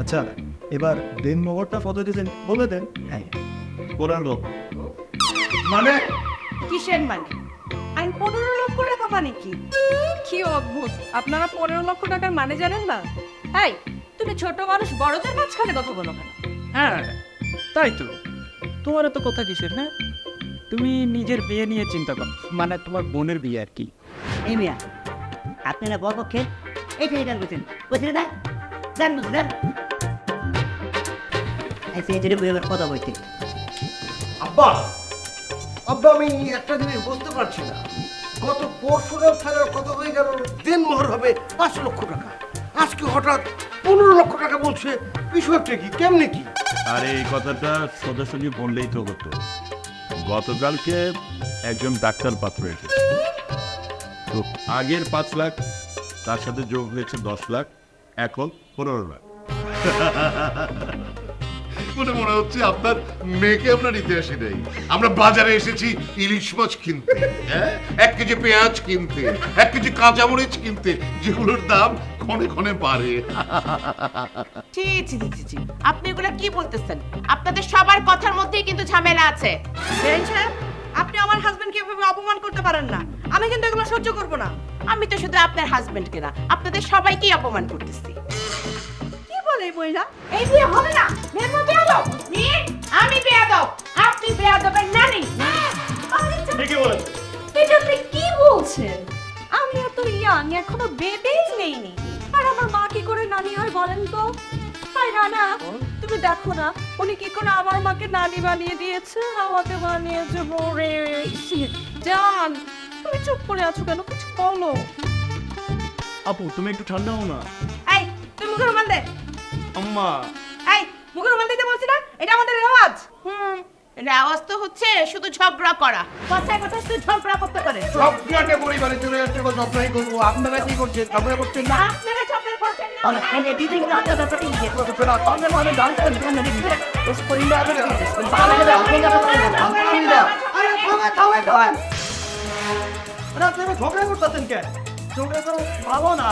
আচ্ছা এবার দেন মোহরটা কত দিয়েছেন বলে দেন। হ্যাঁ। পনেরো মানে? কিসের মানে? আমি পনেরো লক্ষ টাকা মানে কি? কি অদ্ভুত। আপনারা পনেরো লক্ষ টাকার মানে জানেন না? এই তুমি ছোট মানুষ বড়দের মাঝখানে কথা বলো কেন? হ্যাঁ তাই তো। তোমার তো কথা কিসের হ্যাঁ? তুমি নিজের বিয়ে নিয়ে চিন্তা করো। মানে তোমার বোনের বিয়ে আর কি। এই মিয়া আপনারা বরপক্ষে এইটাই গান করছেন বলছেন। না? গান বলছেন কথা বলছি আব্বা আব্বা আমি একটা জিনিস বুঝতে পারছি না। গত পরশুরাম ফেরার কত হয়ে গেল? দিন মোহর হবে পাঁচ লক্ষ টাকা। আজকে হঠাৎ পনেরো লক্ষ টাকা বলছে। বিষয়টা কি? কেমনে কি? আর এই কথাটা সোজাসুজি বললেই তো হতো। গতকালকে একজন ডাক্তার পাত্র এসেছে। তো আগের পাঁচ লাখ তার সাথে যোগ হয়েছে দশ লাখ এখন পনেরো লাখ। মনে মনে হচ্ছে আপনার মেয়েকে আমরা নিতে আসি নাই। আমরা বাজারে এসেছি ইলিশ মাছ কিনতে হ্যাঁ? এক কেজি পেঁয়াজ কিনতে এক কেজি কাঁচামরিচ কিনতে যেগুলোর দাম ক্ষণে ক্ষণে বাড়ে। ছি ছি ছি, ছি ছি। আপনি এগুলো কি বলতেছেন? আপনাদের সবার কথার মধ্যেই কিন্তু ঝামেলা আছে। বেরেন সাহেব আপনি আমার হাজবেন্ডকে এভাবে অপমান করতে পারেন না। আমি কিন্তু এগুলো সহ্য করব না। আমি তো শুধু আপনার হাজবেন্ডকে না আপনাদের সবাইকেই অপমান করতেছি। কি বলে এই বইরা এই বিয়ে হবে না। মেয়ে এটা আপনি কি বলছেন? আমি এত ইয়াং এখনও বেবিজ নেইনি। আর আমার মা কি করে নানি হয় বলেন তো? হাই রানা তুমি দেখো না উনি কি করে আমার মাকে নানি বানিয়ে দিয়েছে? আমাকে বানিয়েছে বরে জান তুমি চুপ করে আছো কেন? কিছু বলো। আপু তুমি একটু ঠান্ডা হও না। এই তুমি মুখের রুমাল দে আম্মা। এই মুখের রুমাল দিতে বলছি না এটা আমাদের রেওয়াজ। হুম। এটা আওয়াজ তো হচ্ছে শুধু ঝগড়া করা। কথায় কথায় শুধু ঝগড়া করতে করে সব পরিবারে চলে যাচ্ছে বা সবটাই করব। আপনারা কি করছেন? আপনারা করছেন না? আপনারা ঝগড়া করছেন না। মানে ডান্স না আরে বাবা আরে আপনারা ঝগড়া করতেছেন কেন? ঝগড়া করো ভালো না